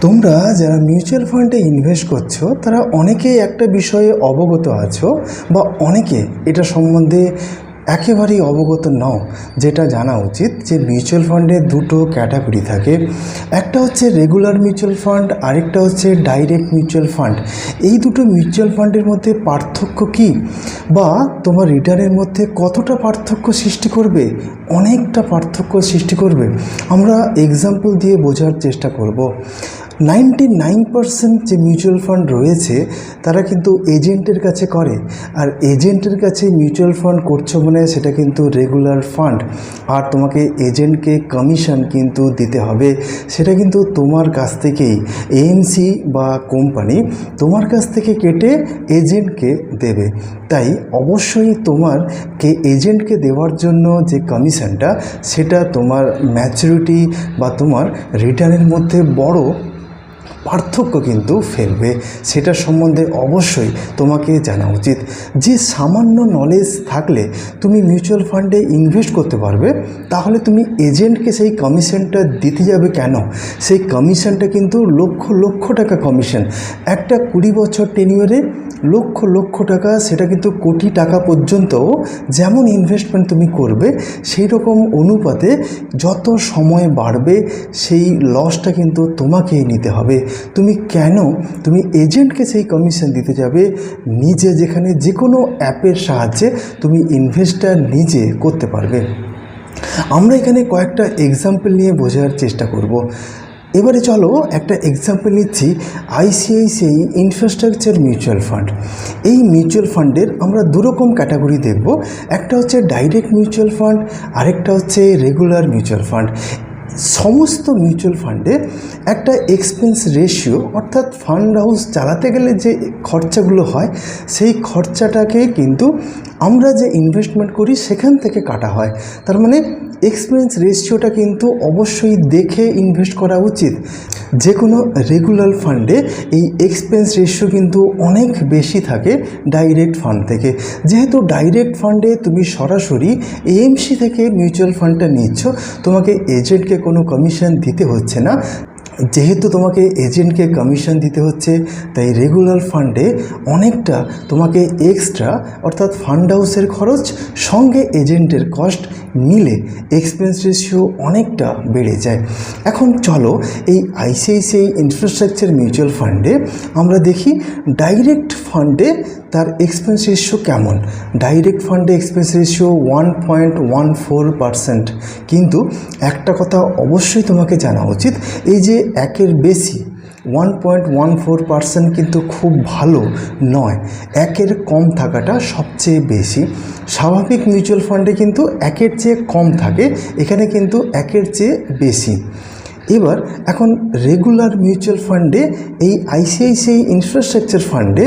তোমরা যারা মিউচুয়াল ফান্ডে ইনভেস্ট করছ, তারা অনেকেই একটা বিষয়ে অবগত আছো বা অনেকে এটা সম্বন্ধে একেবারেই অবগত নও, যেটা জানা উচিত যে মিউচুয়াল ফান্ডে দুটো ক্যাটাগরি থাকে। একটা হচ্ছে রেগুলার মিউচুয়াল ফান্ড, আরেকটা হচ্ছে ডাইরেক্ট মিউচুয়াল ফান্ড। এই দুটো মিউচুয়াল ফান্ডের মধ্যে পার্থক্য কি? বা তোমার রিটার্নের মধ্যে কতটা পার্থক্য সৃষ্টি করবে? অনেকটা পার্থক্য সৃষ্টি করবে। আমরা এক্সাম্পল দিয়ে বোঝার চেষ্টা করব। নাইনটি নাইন পার্সেন্ট যে মিউচুয়াল ফান্ড রয়েছে, তারা কিন্তু এজেন্টের কাছে করে। আর এজেন্টের কাছে মিউচুয়াল ফান্ড করছ মানে সেটা কিন্তু রেগুলার ফান্ড। আর তোমাকে এজেন্টকে কমিশন কিন্তু দিতে হবে। সেটা কিন্তু তোমার কাছ থেকেই। এএমসি বা কোম্পানি তোমার কাছ থেকে কেটে এজেন্টকে দেবে। তাই অবশ্যই তোমার কে এজেন্টকে দেওয়ার জন্য যে কমিশনটা, সেটা তোমার ম্যাচুরিটি বা তোমার রিটার্নের মধ্যে বড় পার্থক্য কিন্তু ফেলবে। সেটা সম্বন্ধে অবশ্যই তোমাকে জানা উচিত। যে সামান্য নলেজ থাকলে তুমি মিউচুয়াল ফান্ডে ইনভেস্ট করতে পারবে, তাহলে তুমি এজেন্টকে সেই কমিশনটা দিতে যাবে কেন? সেই কমিশনটা কিন্তু লক্ষ লক্ষ টাকা কমিশন একটা কুড়ি বছর টেনিওরে লক্ষ লক্ষ টাকা, সেটা কিন্তু কোটি টাকা পর্যন্ত যেমন ইনভেস্টমেন্ট তুমি করবে সেই রকম অনুপাতে যত সময় বাড়বে, সেই লসটা কিন্তু তোমাকেই নিতে হবে। তুমি কেন? তুমি এজেন্টকে সেই কমিশন দিতে যাবে? নিজে যেখানে যে কোনো অ্যাপের সাহায্যে তুমি ইনভেস্টটা নিজে করতে পারবে। আমরা এখানে কয়েকটা এক্সাম্পল নিয়ে বোঝার চেষ্টা করব। এবারে চলো একটা এক্সাম্পল নিচ্ছি আইসিআইসিআই ইনফ্রাস্ট্রাকচার মিউচুয়াল ফান্ড এই মিউচুয়াল ফান্ডের আমরা দুরকম ক্যাটাগরি দেখব। একটা হচ্ছে ডাইরেক্ট মিউচুয়াল ফান্ড আরেকটা হচ্ছে রেগুলার মিউচুয়াল ফান্ড সমস্ত মিউচুয়াল ফান্ডে একটা এক্সপেন্স রেশিও অর্থাৎ ফান্ড হাউস চালাতে গেলে যে খরচাগুলো হয়, সেই খরচাটাকে কিন্তু আমরা যে ইনভেস্টমেন্ট করি সেখান থেকে কাটা হয়। তার মানে এক্সপেন্স রেশিওটা কিন্তু অবশ্যই দেখে ইনভেস্ট করা উচিত। যে কোনো রেগুলার ফান্ডে এই এক্সপেন্স রেশিও কিন্তু অনেক বেশি থাকে ডাইরেক্ট ফান্ড থেকে। যেহেতু ডাইরেক্ট ফান্ডে তুমি সরাসরি এএমসি থেকে মিউচুয়াল ফান্ডটা নিচ্ছ, তোমাকে এজেন্টকে কোনো কমিশন দিতে হচ্ছে না। যেহেতু তোমাকে এজেন্টকে কমিশন দিতে হচ্ছে, তাই রেগুলার ফান্ডে অনেকটা তোমাকে এক্সট্রা অর্থাৎ ফান্ড হাউসের খরচ, সঙ্গে এজেন্টের কস্ট মিলে এক্সপেন্স রেশিও অনেকটা বেড়ে যায়। এখন চলো এই আইসিআইসিআই ইনফ্রাস্ট্রাকচার মিউচুয়াল ফান্ডে আমরা দেখি ডাইরেক্ট ফান্ডে তার এক্সপেন্স রেশিও কেমন। ডাইরেক্ট ফান্ডে expense ratio one point one four percent কিন্তু একটা কথা অবশ্যই তোমাকে জানা উচিত, এই যে একের বেশি one point one four percent কিন্তু খুব ভালো নয়। একের কম থাকাটা সবচেয়ে বেশি। স্বাভাবিক মিউচুয়াল ফান্ডে কিন্তু একের চেয়ে কম থাকে, এখানে কিন্তু একের চেয়ে বেশি। এবার এখন রেগুলার মিউচুয়াল ফান্ডে এই আইসিআইসিআই ইনফ্রাস্ট্রাকচার ফান্ডে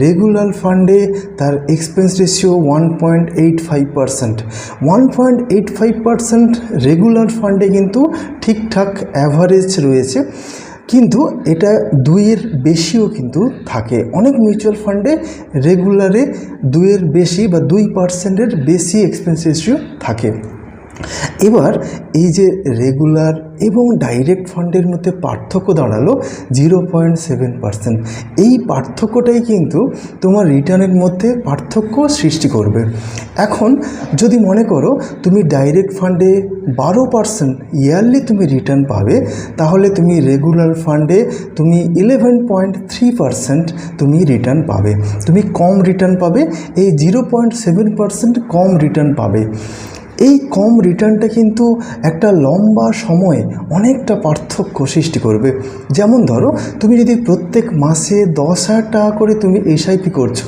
রেগুলার ফান্ডে তার expense ratio one point eight five percent one point eight five percent regular ফান্ডে কিন্তু ঠিকঠাক অ্যাভারেজ রয়েছে। কিন্তু এটা দুইয়ের বেশিও কিন্তু থাকে। অনেক মিউচুয়াল ফান্ডে রেগুলারে দুইয়ের বেশি বা দুই পার্সেন্টের বেশি এক্সপেন্স রেশিও থাকে। এবার এই যে রেগুলার এবং ডাইরেক্ট ফান্ডের মধ্যে পার্থক্য দাঁড়াল জিরো পয়েন্ট সেভেন পার্সেন্ট এই পার্থক্যটাই কিন্তু তোমার রিটার্নের মধ্যে পার্থক্য সৃষ্টি করবে। এখন যদি মনে করো তুমি ডাইরেক্ট ফান্ডে বারো পার্সেন্ট ইয়ারলি তুমি রিটার্ন পাবে, তাহলে তুমি রেগুলার ফান্ডে তুমি ইলেভেন পয়েন্ট থ্রি পার্সেন্ট তুমি রিটার্ন পাবে। তুমি কম রিটার্ন পাবে, এই জিরো পয়েন্ট সেভেন পার্সেন্ট কম রিটার্ন পাবে। এই কম রিটার্নটা কিন্তু একটা লম্বা সময়ে অনেকটা পার্থক্য সৃষ্টি করবে। যেমন ধরো, তুমি যদি প্রত্যেক মাসে দশ হাজার টাকা করে তুমি এসআইপি করছ,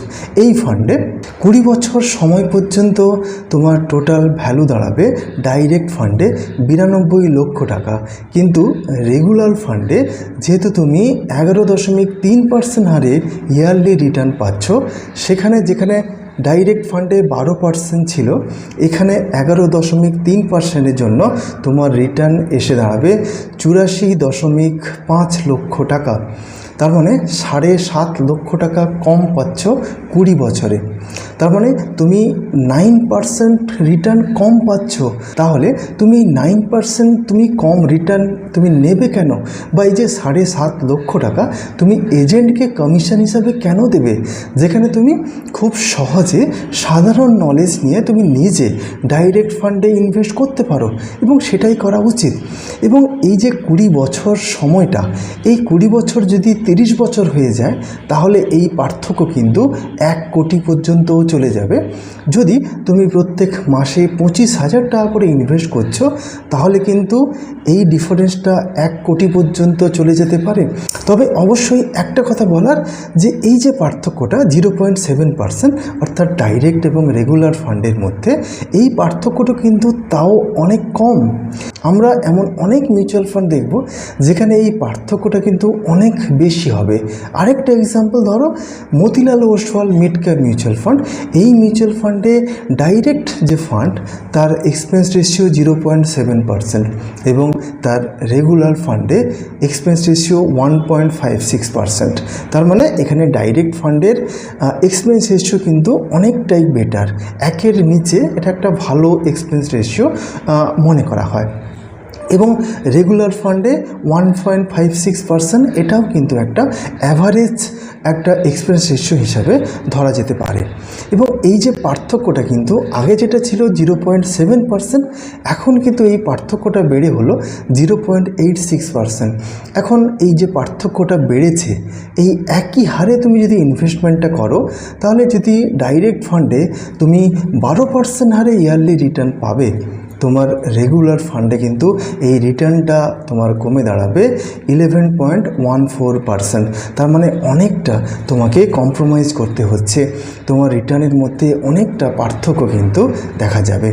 এই ফান্ডে কুড়ি বছর সময় পর্যন্ত তোমার টোটাল ভ্যালু দাঁড়াবে ডাইরেক্ট ফান্ডে বিরানব্বই লক্ষ টাকা। কিন্তু রেগুলার ফান্ডে যেহেতু তুমি এগারো দশমিক তিন পার্সেন্ট হারে ইয়ারলি রিটার্ন পাচ্ছ, সেখানে যেখানে ডাইরেক্ট ফান্ডে বারো পার্সেন্ট ছিল। এখানে এগারো দশমিক তিন পার্সেন্টের জন্য তোমার রিটার্ন এসে দাঁড়াবে চুরাশি দশমিক পাঁচ লক্ষ টাকা। তার মানে সাড়ে সাত লক্ষ টাকা কম পাচ্ছ কুড়ি বছরে। তার মানে তুমি নাইন পার্সেন্ট রিটার্ন কম পাচ্ছ, তাহলে তুমি নাইন পার্সেন্ট তুমি কম রিটার্ন তুমি নেবে কেন? বা এই যে সাড়ে সাত লক্ষ টাকা তুমি এজেন্টকে কমিশন হিসাবে কেন দেবে? যেখানে তুমি খুব সহজে সাধারণ নলেজ নিয়ে তুমি নিজে ডাইরেক্ট ফান্ডে ইনভেস্ট করতে পারো এবং সেটাই করা উচিত। এবং এই যে কুড়ি বছর সময়টা, এই কুড়ি বছর যদি তিরিশ বছর হয়ে যায়, তাহলে এই পার্থক্য কিন্তু এক কোটি পর্যন্তও চলে যাবে। যদি তুমি প্রত্যেক মাসে পঁচিশ হাজার টাকা করে ইনভেস্ট করছ, তাহলে কিন্তু এই ডিফারেন্সটা এক কোটি পর্যন্ত চলে যেতে পারে। তবে অবশ্যই একটা কথা বলার, যে এই যে পার্থক্যটা জিরো পয়েন্ট সেভেন পার্সেন্ট অর্থাৎ ডাইরেক্ট এবং রেগুলার ফান্ডের মধ্যে, এই পার্থক্যটা কিন্তু তাও অনেক কম। আমরা এমন অনেক মিউচুয়াল ফান্ড দেখব, যেখানে এই পার্থক্যটা কিন্তু অনেক বেশি হবে। আরেকটা এক্সাম্পল ধরো, Motilal Oswal mid cap mutual fund এই মিউচুয়াল ফান্ডে ডাইরেক্ট যে ফান্ড তার expense ratio zero point seven percent এবং তার রেগুলার ফান্ডে expense ratio one point five six percent তার মানে এখানে ডাইরেক্ট ফান্ডের এক্সপেন্স রেশিও কিন্তু অনেকটাই বেটার একের নিচে এটা একটা ভালো এক্সপেন্স রেশিও মনে করা হয়। এবং রেগুলার ফান্ডে one point five six percent এটাও কিন্তু একটা অ্যাভারেজ একটা এক্সপেন্স রেশিও হিসাবে ধরা যেতে পারে। এবং এই যে পার্থক্যটা কিন্তু আগে যেটা ছিল জিরো পয়েন্ট সেভেন পার্সেন্ট এখন কিন্তু এই পার্থক্যটা বেড়ে হলো zero point eight six percent এখন এই যে পার্থক্যটা বেড়েছে, এই একই হারে তুমি যদি ইনভেস্টমেন্টটা করো, তাহলে যদি ডাইরেক্ট ফান্ডে তুমি বারো পার্সেন্ট হারে ইয়ারলি রিটার্ন পাবে তোমার রেগুলার ফান্ডে কিন্তু এই রিটার্নটা তোমার কমে দাঁড়াবে eleven point one four percent তার মানে অনেকটা তোমাকে কম্প্রোমাইজ করতে হচ্ছে। তোমার রিটার্নের মধ্যে অনেকটা পার্থক্য কিন্তু দেখা যাবে।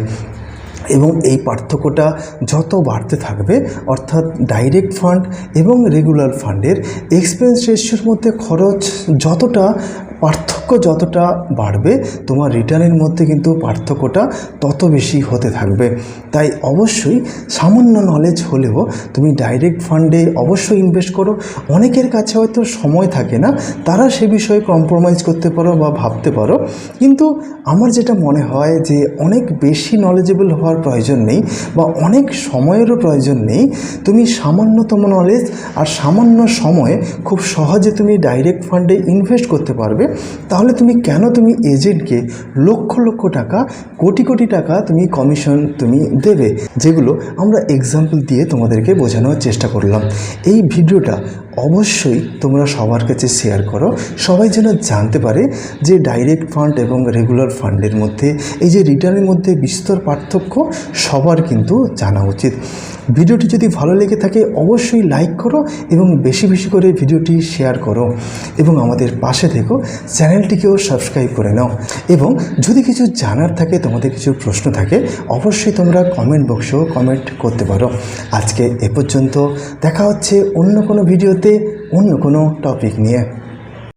এবং এই পার্থক্যটা যত বাড়তে থাকবে, অর্থাৎ ডাইরেক্ট ফান্ড এবং রেগুলার ফান্ডের এক্সপেন্স রেশিওর মধ্যে খরচ যতটা পার্থক্য যতটা বাড়বে, তোমার রিটার্নের মধ্যে কিন্তু পার্থক্যটা তত বেশি হতে থাকবে। তাই অবশ্যই সামান্য নলেজ হলেও তুমি ডাইরেক্ট ফান্ডে অবশ্যই ইনভেস্ট করো। অনেকের কাছে হয়তো সময় থাকে না, তারা সে বিষয়ে কম্প্রোমাইজ করতে পারো বা ভাবতে পারো। কিন্তু আমার যেটা মনে হয় যে অনেক বেশি নলেজেবল হওয়ার প্রয়োজন নেই বা অনেক সময়েরও প্রয়োজন নেই, তুমি সামান্যতম নলেজ আর সামান্য সময়ে খুব সহজে তুমি ডাইরেক্ট ফান্ডে ইনভেস্ট করতে পারবে। তাহলে তুমি কেন তুমি এজেন্টকে লক্ষ লক্ষ টাকা, কোটি কোটি টাকা তুমি কমিশন তুমি দেবে? যেগুলো আমরা এক্সাম্পল দিয়ে তোমাদেরকে বোঝানোর চেষ্টা করলাম। এই ভিডিওটা অবশ্যই তোমরা সবার কাছে শেয়ার করো। সবাই যেন জানতে পারে যে ডাইরেক্ট ফান্ড এবং রেগুলার ফান্ডের মধ্যে, এই যে রিটার্নের মধ্যে বিস্তর পার্থক্য সবার কিন্তু জানা উচিত। ভিডিওটি যদি ভালো লেগে থাকে, অবশ্যই লাইক করো এবং বেশি বেশি করে ভিডিওটি শেয়ার করো এবং আমাদের পাশে থেকো, চ্যানেলটিকেও সাবস্ক্রাইব করে নাও। এবং যদি কিছু জানার থাকে, তোমাদের কিছু প্রশ্ন থাকে, অবশ্যই তোমরা কমেন্ট বক্সেও কমেন্ট করতে পারো। আজকে এ পর্যন্ত, দেখা হচ্ছে অন্য কোনো ভিডিওতে অন্য কোনো টপিক নিয়ে।